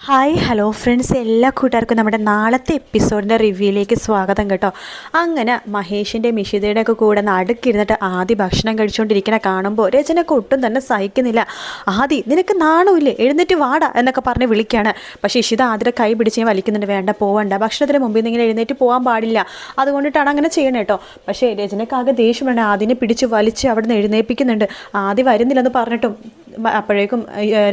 Hi hello friends. എല്ലാ കൂട്ടുകാർക്കും നമ്മുടെ നാളത്തെ എപ്പിസോഡിന്റെ റിവ്യൂയിലേക്ക് സ്വാഗതം കേട്ടോ. അങ്ങനെ മഹേഷിന്റെ മിഷിതയുടെ ഒക്കെ കൂടെ നടുക്കിരുന്നിട്ട് ആദ്യ ഭക്ഷണം കഴിച്ചുകൊണ്ടിരിക്കണ കാണുമ്പോൾ രചനക്ക് ഒട്ടും തന്നെ സഹിക്കുന്നില്ല. ആദി നിനക്ക് നാണമില്ലേ? എഴുന്നേറ്റ് വാടാ എന്നൊക്കെ പറഞ്ഞ് വിളിക്കുകയാണ് പക്ഷേ ഇഷിത ആദ്യം കൈ പിടിച്ച് ഞാൻ വലിക്കുന്നുണ്ട്. വേണ്ട പോവണ്ട. ഭക്ഷണത്തിന് മുമ്പിൽ നിന്ന് എഴുന്നേറ്റ് പോകാൻ പാടില്ല. അതുകൊണ്ടിട്ടാണ് അങ്ങനെ ചെയ്യണേ കേട്ടോ. പക്ഷേ രചനക്കാകെ ദേഷ്യമാണ് ആദിനെ പിടിച്ച് വലിച്ച് അവിടെ നിന്ന് എഴുന്നേൽപ്പിക്കുന്നുണ്ട്. ആദി വരുന്നില്ലെന്ന് പറഞ്ഞിട്ടും അപ്പോഴേക്കും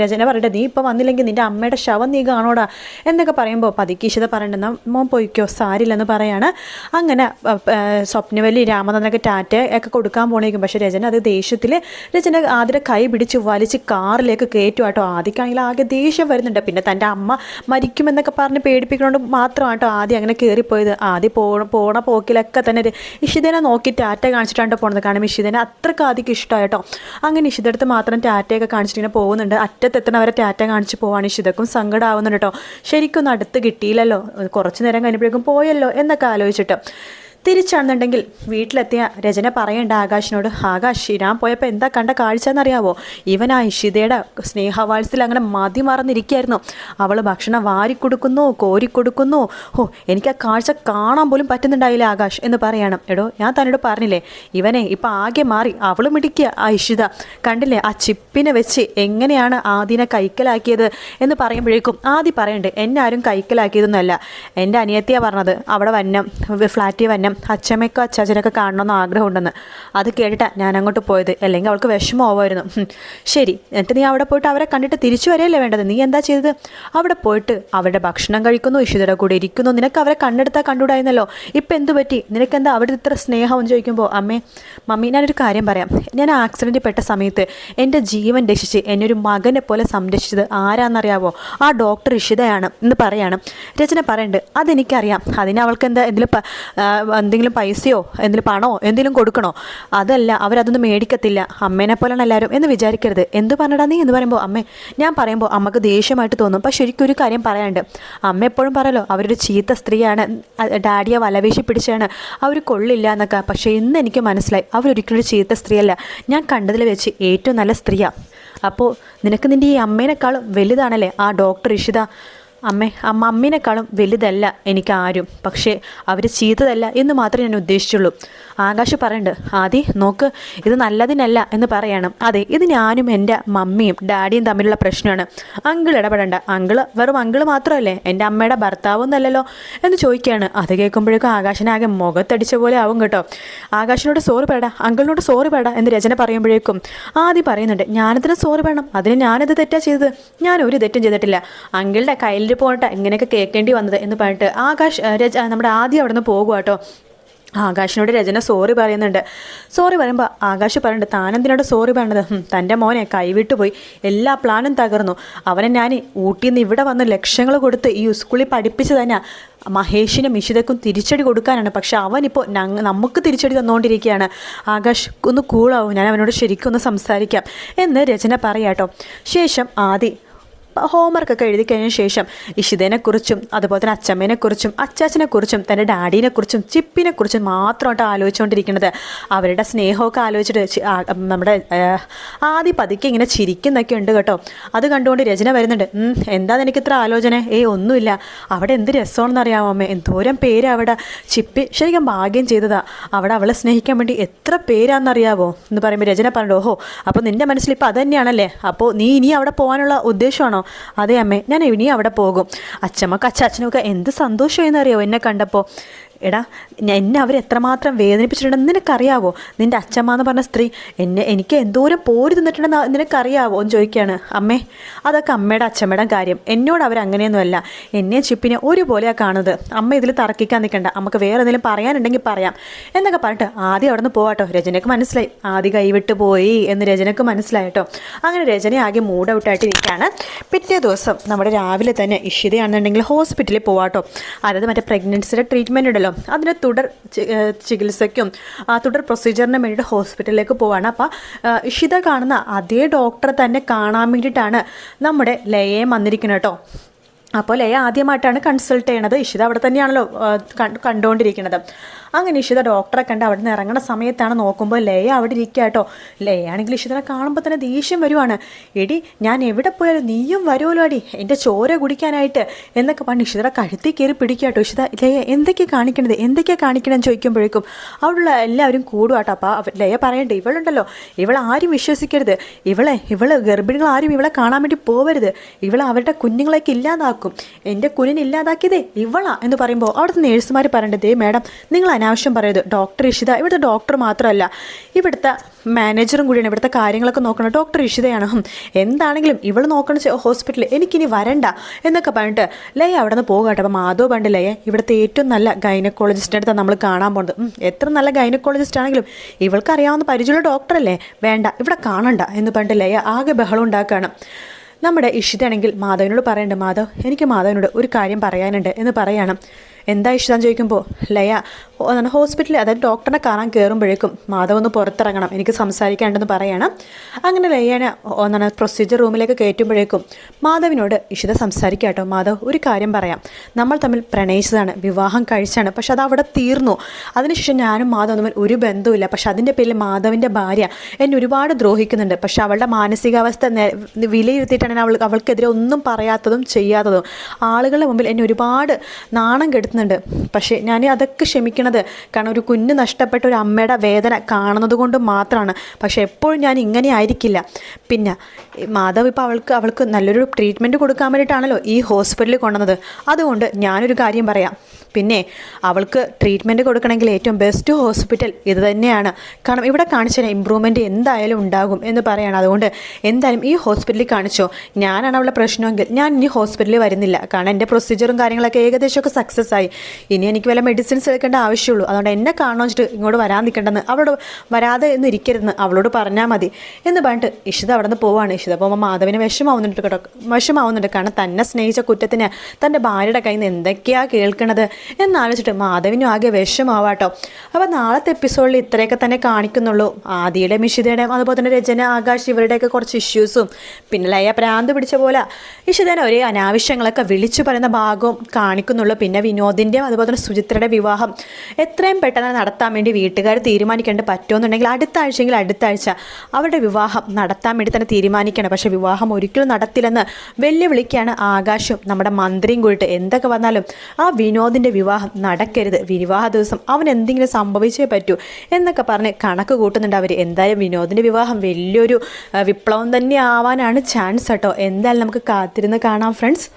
രചന പറയട്ടെ നീ ഇപ്പോൾ വന്നില്ലെങ്കിൽ നിന്റെ അമ്മയുടെ ശവം നീ കാണോടാ എന്നൊക്കെ പറയുമ്പോൾ പതിക്കീശത പറയണ്ടെന്ന മോൻ പോയിക്കോ സാരില്ലെന്ന് പറയാണ്. അങ്ങനെ സ്വപ്നവല്ലി രാമചന്ദ്രനൊക്കെ ടാറ്റ ഒക്കെ കൊടുക്കാൻ പോണേക്കും. പക്ഷേ രചന അത് ദേഷ്യത്തിൽ രചന ആദ്യം കൈ പിടിച്ച് വലിച്ച് കാറിലേക്ക് കയറ്റും കേട്ടോ ആദ്യക്കാണെങ്കിൽ ആകെ ദേഷ്യം വരുന്നുണ്ട്. പിന്നെ തന്റെ അമ്മ മരിക്കുമെന്നൊക്കെ പറഞ്ഞ് പേടിപ്പിക്കണോണ്ട് മാത്രമാണ് കേട്ടോ ആദ്യം അങ്ങനെ കയറിപ്പോയത് ആദ്യം പോണ പോണ പോക്കിലൊക്കെ തന്നെ ഇഷിതേനെ നോക്കി ടാറ്റ കാണിച്ചിട്ടാണ് പോണത്. കാരണം ഇഷിതേനെ അത്രയ്ക്ക് ആദ്യം ഇഷ്ടമായിട്ടോ അങ്ങനെ ഇഷിതടുത്ത് മാത്രം ടാറ്റയൊക്കെ കാണിച്ചിട്ട് ഇങ്ങനെ പോകുന്നുണ്ട് അറ്റത്തെത്തണവരെ ടാറ്റ കാണിച്ച് പോവാണ് ഇഷിതക്കും. സങ്കടമാവുന്നുണ്ട് കേട്ടോ ശരിക്കും ഒന്ന് അടുത്ത് കിട്ടിയില്ലല്ലോ. കുറച്ച് നേരം കഴിഞ്ഞപ്പോഴേക്കും പോയല്ലോ എന്നൊക്കെ ആലോചിച്ചിട്ട്. തിരിച്ചാണെന്നുണ്ടെങ്കിൽ വീട്ടിലെത്തിയ രചന പറയേണ്ട ആകാശിനോട് ആകാശ് ഞാൻ പോയപ്പോൾ എന്താ കണ്ട കാഴ്ച എന്നറിയാവോ? ഇവൻ ആ ഇഷിതയുടെ സ്നേഹവാത്സൽ അങ്ങനെ മതി മറന്നിരിക്കുകയായിരുന്നു. അവൾ ഭക്ഷണം വാരിക്കൊടുക്കുന്നു കോരിക്കൊടുക്കുന്നു. ഓ എനിക്ക് ആ കാഴ്ച കാണാൻ പോലും പറ്റുന്നുണ്ടായില്ല ആകാശ് എന്ന് പറയണം. എടോ ഞാൻ തന്നോട് പറഞ്ഞില്ലേ ഇവനെ ഇപ്പം ആകെ മാറി അവളും ഇടിക്കുക ആ ഇഷിത. കണ്ടില്ലേ ആ ചിപ്പിനെ വെച്ച് എങ്ങനെയാണ് ആദിനെ കൈക്കലാക്കിയത് എന്ന് പറയുമ്പോഴേക്കും ആദ്യം പറയണ്ടേ എന്നെ ആരും കൈക്കലാക്കിയതൊന്നുമല്ല. എന്റെ അനിയത്തിയാണ് പറഞ്ഞത് അവിടെ വന്നം ഫ്ലാറ്റിൽ വന്നം. അച്ഛമ്മയ്ക്കോ അച്ചാച്ചനൊക്കെ കാണണമെന്ന് ആഗ്രഹമുണ്ടെന്ന്. അത് കേട്ടിട്ടാ ഞാൻ അങ്ങോട്ട് പോയത്. അല്ലെങ്കിൽ അവൾക്ക് വിഷമമാവുമായിരുന്നു. ശരി എന്നിട്ട് നീ അവിടെ പോയിട്ട് അവരെ കണ്ടിട്ട് തിരിച്ചു വരെയല്ലേ വേണ്ടത്? നീ എന്താ ചെയ്തത്? അവിടെ പോയിട്ട് അവരുടെ ഭക്ഷണം കഴിക്കുന്നു ഇഷിതയുടെ കൂടെ ഇരിക്കുന്നു. നിനക്ക് അവരെ കണ്ടെടുത്താൽ കണ്ടുകൂടായിരുന്നല്ലോ? ഇപ്പം എന്തു പറ്റി? നിനക്കെന്താ അവിടെ ഇത്ര സ്നേഹം ചോദിക്കുമ്പോൾ അമ്മേ മമ്മി ഞാനൊരു കാര്യം പറയാം. ഞാൻ ആക്സിഡന്റിൽ പെട്ട സമയത്ത് എന്റെ ജീവൻ രക്ഷിച്ച് എന്നെ ഒരു മകനെ പോലെ സംരക്ഷിച്ചത് ആരാന്നറിയാവോ? ആ ഡോക്ടർ ഇഷിതയാണ് എന്ന് പറയാണ്. രചന പറയുന്നുണ്ട് അതെനിക്കറിയാം. അതിന് അവൾക്ക് എന്താ ആ, എന്തെങ്കിലും പൈസയോ എന്തെങ്കിലും പണമോ എന്തെങ്കിലും കൊടുക്കണോ? അതല്ല അവരതൊന്നും മേടിക്കത്തില്ല. അമ്മേനെ പോലെയാണ് എല്ലാവരും എന്ന് വിചാരിക്കരുത്. എന്ത് പറഞ്ഞടാ നീ എന്ന് പറയുമ്പോൾ അമ്മേ ഞാൻ പറയുമ്പോൾ അമ്മയ്ക്ക് ദേഷ്യമായിട്ട് തോന്നും. പക്ഷെ ഒരു കാര്യം പറയാനുണ്ട്. അമ്മ എപ്പോഴും പറയല്ലോ അവരൊരു ചീത്ത സ്ത്രീയാണ് ഡാഡിയെ വലവേശി പിടിച്ചാണ് അവർ കൊള്ളില്ല എന്നൊക്കെ. പക്ഷേ ഇന്ന് എനിക്ക് മനസ്സിലായി അവരൊരിക്കലും ഒരു ചീത്ത സ്ത്രീയല്ല. ഞാൻ കണ്ടതിൽ വെച്ച് ഏറ്റവും നല്ല സ്ത്രീയാണ് അപ്പോൾ നിനക്ക് നിന്റെ ഈ അമ്മേനേക്കാളും വലുതാണല്ലേ? ആ ഡോക്ടർ ഇഷിത അമ്മേ അമ്മ അമ്മിനേക്കാളും വലുതല്ല എനിക്ക് ആരും. പക്ഷേ അവർ ചീത്തതല്ല എന്ന് മാത്രമേ ഞാൻ ഉദ്ദേശിച്ചുള്ളൂ. ആകാശ് പറയണ്ട് ആദി നോക്ക് ഇത് നല്ലതിനല്ല എന്ന് പറയണം. അതെ ഇത് ഞാനും എന്റെ മമ്മിയും ഡാഡിയും തമ്മിലുള്ള പ്രശ്നമാണ്. അങ്കിൾ ഇടപെടണ്ട. അങ്കിൾ വെറും അങ്കിൾ മാത്രമല്ലേ? എന്റെ അമ്മയുടെ ഭർത്താവൊന്നല്ലല്ലോ എന്ന് ചോദിക്കുകയാണ്. അത് കേൾക്കുമ്പോഴേക്കും ആകാശനാകെ മുഖത്തടിച്ച പോലെ ആവും കേട്ടോ. ആകാശിനോട് സോറി പേടാ അങ്കിളിനോട് സോറി പേടാ എന്ന് രചന പറയുമ്പോഴേക്കും ആദ്യം പറയുന്നുണ്ട് ഞാനതിന് സോറി വേണം അതിന് ഞാനത് തെറ്റാ ചെയ്തത്. ഞാൻ ഒരു തെറ്റും ചെയ്തിട്ടില്ല. അങ്കിളുടെ കയ്യിൽ പോകട്ടെ ഇങ്ങനെയൊക്കെ കേൾക്കേണ്ടി വന്നത് എന്ന് പറഞ്ഞിട്ട് ആകാശ് രജ നമ്മുടെ ആദ്യം അവിടെ നിന്ന് പോകുക കേട്ടോ ആകാശിനോട് രചന സോറി പറയുന്നുണ്ട്. സോറി പറയുമ്പോൾ ആകാശ് പറയുന്നുണ്ട് താനെന്തിനോട് സോറി പറയണത് തന്റെ മോനെ കൈവിട്ടു പോയി. എല്ലാ പ്ലാനും തകർന്നു. അവനെ ഞാൻ ഊട്ടിയിൽ നിന്ന് ഇവിടെ വന്ന് ലക്ഷങ്ങൾ കൊടുത്ത് ഈ സ്കൂളിൽ പഠിപ്പിച്ച് തന്നെ. മഹേഷിനും ഇഷിതക്കും തിരിച്ചടി കൊടുക്കാനാണ്. പക്ഷെ അവനിപ്പോൾ നമുക്ക് തിരിച്ചടി തന്നുകൊണ്ടിരിക്കുകയാണ് ആകാശ് ഒന്ന് കൂളാവും ഞാൻ അവനോട് ശരിക്കും ഒന്ന് സംസാരിക്കാം. എന്ന് രചന പറയാട്ടോ ശേഷം ആദി ഹോംവർക്കൊക്കെ എഴുതി കഴിഞ്ഞ ശേഷം ഇഷിതേനെക്കുറിച്ചും അതുപോലെ തന്നെ അച്ചമ്മേനെക്കുറിച്ചും അച്ചാച്ചനെക്കുറിച്ചും തന്റെ ഡാഡീനെക്കുറിച്ചും ചിപ്പിനെക്കുറിച്ചും മാത്രമായിട്ട് ആലോചിച്ചുകൊണ്ടിരിക്കുന്നത്. അവരുടെ സ്നേഹമൊക്കെ ആലോചിച്ചിട്ട് നമ്മുടെ ആദി പതുക്കെ ഇങ്ങനെ ചിരിക്കുന്നൊക്കെ ഉണ്ട് കേട്ടോ. അത് കണ്ടുകൊണ്ട് രചന വരുന്നുണ്ട്. എന്താ എന്താന്ന് എനിക്ക് ഇത്ര ആലോചന? ഏയ് ഒന്നുമില്ല. അവിടെ എന്ത് രസമാണെന്ന് അറിയാമോ അമ്മേ? എന്തോരം പേര് അവിടെ ചിപ്പി ശരിക്കും ഭാഗ്യം ചെയ്തതാ. അവിടെ അവളെ സ്നേഹിക്കാൻ വേണ്ടി എത്ര പേരാണെന്നറിയാവോ? എന്ന് പറയുമ്പോൾ രചന പറഞ്ഞു ഓഹോ അപ്പോൾ നിന്റെ മനസ്സിൽ ഇപ്പോൾ അതന്നെയാണല്ലേ? അപ്പോൾ നീ ഇനി അവിടെ പോകാനുള്ള ഉദ്ദേശമാണോ? അതെ അമ്മേ ഞാൻ ഇനി അവിടെ പോകും. അച്ഛമ്മക്ക് അച്ചാച്ചനൊക്കെ എന്ത് സന്തോഷമായിരുന്നറിയോ എന്നെ കണ്ടപ്പോൾ. എടാ എന്നെ അവർ എത്രമാത്രം വേദനിപ്പിച്ചിട്ടുണ്ടെന്ന് നിനക്കറിയാവോ? നിന്റെ അച്ഛമ്മ എന്ന് പറഞ്ഞ സ്ത്രീ എന്നെ എനിക്ക് എന്തോരം പോരി തിന്നിട്ടുണ്ടെന്ന് നിനക്കറിയാവോ? എന്ന് ചോദിക്കുകയാണ് അമ്മേ അതൊക്കെ അമ്മയുടെ അച്ഛമ്മയുടെ കാര്യം. എന്നോട് അവർ അങ്ങനെയൊന്നുമല്ല. എന്നെ ചിപ്പിനെ ഒരുപോലെയാണ് കാണുന്നത്. അമ്മ ഇതിൽ തർക്കിക്കാൻ നിൽക്കണ്ട നമുക്ക് വേറെ എന്തെങ്കിലും പറയാനുണ്ടെങ്കിൽ പറയാം. എന്നൊക്കെ പറഞ്ഞിട്ട് ആദ്യം അവിടെ നിന്ന് പോവാട്ടോ. രചനയ്ക്ക് മനസ്സിലായി. ആദ്യം കൈവിട്ട് പോയി എന്ന് രചനയ്ക്ക് മനസ്സിലായിട്ടോ. അങ്ങനെ രചന ആകെ മൂഡ് ഔട്ടായിട്ട് ഇരിക്കുകയാണ്. പിറ്റേ ദിവസം നമ്മുടെ രാവിലെ തന്നെ ഇഷിതയാണെന്നുണ്ടെങ്കിൽ ഹോസ്പിറ്റലിൽ പോവാട്ടോ. അതായത് മറ്റേ പ്രഗ്നൻസിയുടെ ട്രീറ്റ്മെന്റ് ഉണ്ടല്ലോ. അതിന്റെ തുടർ ചികിത്സയ്ക്കും തുടർ പ്രൊസീജിയറിന് വേണ്ടിയിട്ട് ഹോസ്പിറ്റലിലേക്ക് പോവാണ്. അപ്പോൾ ഇഷിത കാണുന്ന അതേ ഡോക്ടറെ തന്നെ കാണാൻ വേണ്ടിയിട്ടാണ് നമ്മുടെ ലയയും വന്നിരിക്കുന്നത് കേട്ടോ. അപ്പോൾ ലയ ആദ്യമായിട്ടാണ് കൺസൾട്ട് ചെയ്യണത്. ഇഷിത അവിടെ തന്നെയാണല്ലോ കണ്ടുകൊണ്ടിരിക്കുന്നത് അങ്ങനെ ഇഷിത ഡോക്ടറെ കണ്ട് അവിടെ നിന്ന് ഇറങ്ങുന്ന സമയത്താണ് നോക്കുമ്പോൾ ലയ അവിടെ ഇരിക്കുക കേട്ടോ ലയാണെങ്കിൽ ഇഷിതനെ കാണുമ്പോൾ തന്നെ ദേഷ്യം വരുവാണ്. എടി ഞാൻ എവിടെ പോയാലും നീയും വരുമല്ലോ അടി. എന്റെ ചോര കുടിക്കാനായിട്ട് എന്നൊക്കെ പറഞ്ഞ് ഇഷിതയുടെ കഴുത്തി കയറി പിടിക്കുക കേട്ടോ ഇഷിത ലയ എന്തൊക്കെയാണ് കാണിക്കണത്? എന്തൊക്കെയാണ് കാണിക്കണമെന്ന് ചോദിക്കുമ്പോഴേക്കും അവിടെയുള്ള എല്ലാവരും കൂടുക കേട്ടോ അപ്പോൾ ലയ പറയണ്ടേ ഇവളുണ്ടല്ലോ. ഇവളെ ആരും വിശ്വസിക്കരുത്. ഇവളെ ഇവൾ ഗർഭിണികൾ ആരും ഇവളെ കാണാൻ വേണ്ടി പോവരുത്. ഇവളെ അവരുടെ കുഞ്ഞുങ്ങളെയൊക്കെ ഇല്ലാതാക്കും. എന്റെ കുഞ്ഞിനെ ഇല്ലാതാക്കിയതേ ഇവളാ എന്ന് പറയുമ്പോൾ അവിടുത്തെ നേഴ്സുമാർ പറയേണ്ടത് മാഡം നിങ്ങൾ അനാവശ്യം പറയരുത്. ഡോക്ടർ ഇഷിത ഇവിടുത്തെ ഡോക്ടർ മാത്രമല്ല ഇവിടുത്തെ മാനേജറും കൂടിയാണ് ഇവിടുത്തെ കാര്യങ്ങളൊക്കെ നോക്കണം ഡോക്ടർ ഇഷിതയാണ്. എന്താണെങ്കിലും ഇവൾ നോക്കണ ഹോസ്പിറ്റലിൽ എനിക്കിനി വരണ്ട എന്നൊക്കെ പറഞ്ഞിട്ട് ലയ അവിടെ നിന്ന് പോകട്ടെ അപ്പം മാധവ് പണ്ട് ലയ ഇവിടുത്തെ ഏറ്റവും നല്ല ഗൈനക്കോളജിസ്റ്റിന്റെ അടുത്താണ് നമ്മൾ കാണാൻ പോകുന്നത് എത്ര നല്ല ഗൈനക്കോളജിസ്റ്റ് ആണെങ്കിലും ഇവൾക്ക് അറിയാവുന്ന പരിചയമുള്ള ഡോക്ടറല്ലേ? വേണ്ട ഇവിടെ കാണണ്ട എന്ന് പറഞ്ഞിട്ട് ലയ ആകെ ബഹളം ഉണ്ടാക്കുകയാണ് നമ്മുടെ ഇഷിതാണെങ്കിൽ മാധവനോട് പറയണ്ട മാധവ് എനിക്ക് മാധവനോട് ഒരു കാര്യം പറയാനുണ്ട് എന്ന് പറയണം. എന്താ ഇഷ്ടം ചോദിക്കുമ്പോൾ ലയ നമ്മുടെ ഹോസ്പിറ്റലിൽ അതായത് ഡോക്ടറിനെ കാണാൻ കയറുമ്പോഴേക്കും മാധവ് ഒന്ന് പുറത്തിറങ്ങണം എനിക്ക് സംസാരിക്കാനുണ്ടെന്ന് പറയണം. അങ്ങനെ ലയനെ ഒന്നാണ് പ്രൊസീജിയർ റൂമിലേക്ക് കയറ്റുമ്പോഴേക്കും മാധവിനോട് ഇഷിത സംസാരിക്കാം കേട്ടോ. മാധവ് ഒരു കാര്യം പറയാം. നമ്മൾ തമ്മിൽ പ്രണയിച്ചതാണ് വിവാഹം കഴിച്ചാണ് പക്ഷെ അത് അവിടെ തീർന്നു. അതിനുശേഷം ഞാനും മാധവ് തമ്മിൽ ഒരു ബന്ധവുമില്ല. പക്ഷെ അതിന്റെ പേരിൽ മാധവിന്റെ ഭാര്യ എന്നെ ഒരുപാട് ദ്രോഹിക്കുന്നുണ്ട്. പക്ഷെ അവളുടെ മാനസികാവസ്ഥ വിലയിരുത്തിയിട്ടാണ് അവൾ അവൾക്കെതിരെ ഒന്നും പറയാത്തതും ചെയ്യാത്തതും. ആളുകളുടെ മുമ്പിൽ എന്നെ ഒരുപാട് നാണം കെടുത്തുന്നുണ്ട് പക്ഷേ ഞാൻ അതൊക്കെ ക്ഷമിക്കണത് കാരണം ഒരു കുഞ്ഞ് നഷ്ടപ്പെട്ട ഒരു അമ്മയുടെ വേദന കാണുന്നത് കൊണ്ട് മാത്രമാണ്. പക്ഷേ എപ്പോഴും ഞാൻ ഇങ്ങനെ ആയിരിക്കില്ല. പിന്നെ മാധവ് ഇപ്പോൾ അവൾക്ക് അവൾക്ക് നല്ലൊരു ട്രീറ്റ്മെന്റ് കൊടുക്കാൻ വേണ്ടിയിട്ടാണല്ലോ ഈ ഹോസ്പിറ്റലിൽ കൊണ്ടുവന്നത്. അതുകൊണ്ട് ഞാനൊരു കാര്യം പറയാം. പിന്നെ അവൾക്ക് ട്രീറ്റ്മെന്റ് കൊടുക്കണമെങ്കിൽ ഏറ്റവും ബെസ്റ്റ് ഹോസ്പിറ്റൽ ഇത് തന്നെയാണ്. കാരണം ഇവിടെ കാണിച്ചാൽ ഇമ്പ്രൂവ്മെന്റ് എന്തായാലും ഉണ്ടാകും എന്ന് പറയാണ്. അതുകൊണ്ട് എന്തായാലും ഈ ഹോസ്പിറ്റലിൽ കാണിച്ചോ. ഞാനാണ് അവളുടെ പ്രശ്നമെങ്കിൽ ഞാൻ ഇനി ഹോസ്പിറ്റലിൽ വരുന്നില്ല. കാരണം എന്റെ പ്രൊസീജിയറും കാര്യങ്ങളൊക്കെ ഏകദേശമൊക്കെ സക്സസ് ആയി. ഇനി എനിക്ക് വല്ല മെഡിസിൻസ് എടുക്കേണ്ട ആവശ്യമുള്ളൂ. അതുകൊണ്ട് എന്നെ കാണണമെന്ന് വെച്ചിട്ട് ഇങ്ങോട്ട് വരാൻ നിൽക്കേണ്ടെന്ന് അവളോട് വരാതെ എന്ന് ഇരിക്കരുതെന്ന് അവളോട് പറഞ്ഞാൽ മതി എന്ന് പറഞ്ഞിട്ട് ഇഷിത അവിടെ നിന്ന് പോവാണ്. ഇഷിത പോകുമ്പോൾ മാധവിന് വിഷമാവുന്നുണ്ട് കേട്ടോ. വിഷമാവുന്നുണ്ട് കാരണം തന്നെ സ്നേഹിച്ച കുറ്റത്തിന് തന്റെ ഭാര്യയുടെ കയ്യിൽ നിന്ന് എന്തൊക്കെയാണ് കേൾക്കണത്? എന്നാലോചിച്ചിട്ട് മാധവിനും ആകെ വിഷമാവാട്ടോ. അപ്പോൾ നാളത്തെ എപ്പിസോഡിൽ ഇത്രയൊക്കെ തന്നെ കാണിക്കുന്നുള്ളൂ. ആദിയുടെ മിഷിതയുടെയും അതുപോലെ തന്നെ രചന ആകാശ് ഇവരുടെയൊക്കെ കുറച്ച് ഇഷ്യൂസും പിന്നെ ലയ പ്രാന്ത് പിടിച്ച പോലെ ഇഷിതേനെ ഒരേ അനാവശ്യങ്ങളൊക്കെ വിളിച്ചു പറയുന്ന ഭാഗവും കാണിക്കുന്നുള്ളൂ. പിന്നെ വിനോദിന്റെയും അതുപോലെ തന്നെ സുചിത്രയുടെ വിവാഹം എത്രയും പെട്ടെന്ന് നടത്താൻ വേണ്ടി വീട്ടുകാർ തീരുമാനിക്കേണ്ട പറ്റുമെന്നുണ്ടെങ്കിൽ അടുത്ത ആഴ്ചയെങ്കിൽ അടുത്ത ആഴ്ച അവരുടെ വിവാഹം നടത്താൻ വേണ്ടി തന്നെ തീരുമാനിക്കണം. പക്ഷേ വിവാഹം ഒരിക്കലും നടത്തില്ലെന്ന് വെല്ലുവിളിക്കാണ് ആകാശും നമ്മുടെ മന്ത്രിയും കൂടിയിട്ട്. എന്തൊക്കെ വന്നാലും ആ വിനോദിന്റെ വിവാഹം നടക്കരുത്. വിവാഹ ദിവസം അവൻ എന്തെങ്കിലും സംഭവിച്ചേ പറ്റൂ എന്നൊക്കെ പറഞ്ഞ് കണക്ക് കൂട്ടുന്നുണ്ട് അവർ എന്തായാലും വിനോദിന്റെ വിവാഹം വലിയൊരു വിപ്ലവം തന്നെ ആവാനാണ് ചാൻസ് കേട്ടോ. എന്തായാലും നമുക്ക് കാത്തിരുന്ന് കാണാം ഫ്രണ്ട്സ്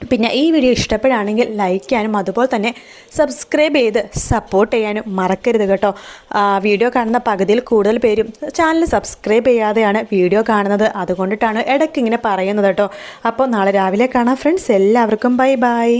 പിന്നെ ഈ വീഡിയോ ഇഷ്ടപ്പെടുകയാണെങ്കിൽ ലൈക്ക് ചെയ്യാനും അതുപോലെ തന്നെ സബ്സ്ക്രൈബ് ചെയ്ത് സപ്പോർട്ട് ചെയ്യാനും മറക്കരുത് കേട്ടോ. വീഡിയോ കാണുന്ന പകുതിയിൽ കൂടുതൽ പേരും ചാനൽ സബ്സ്ക്രൈബ് ചെയ്യാതെയാണ് വീഡിയോ കാണുന്നത്. അതുകൊണ്ടിട്ടാണ് ഇടയ്ക്ക് ഇങ്ങനെ പറയുന്നത് കേട്ടോ. അപ്പോൾ നാളെ രാവിലെ കാണാം ഫ്രണ്ട്സ് എല്ലാവർക്കും ബൈ ബൈ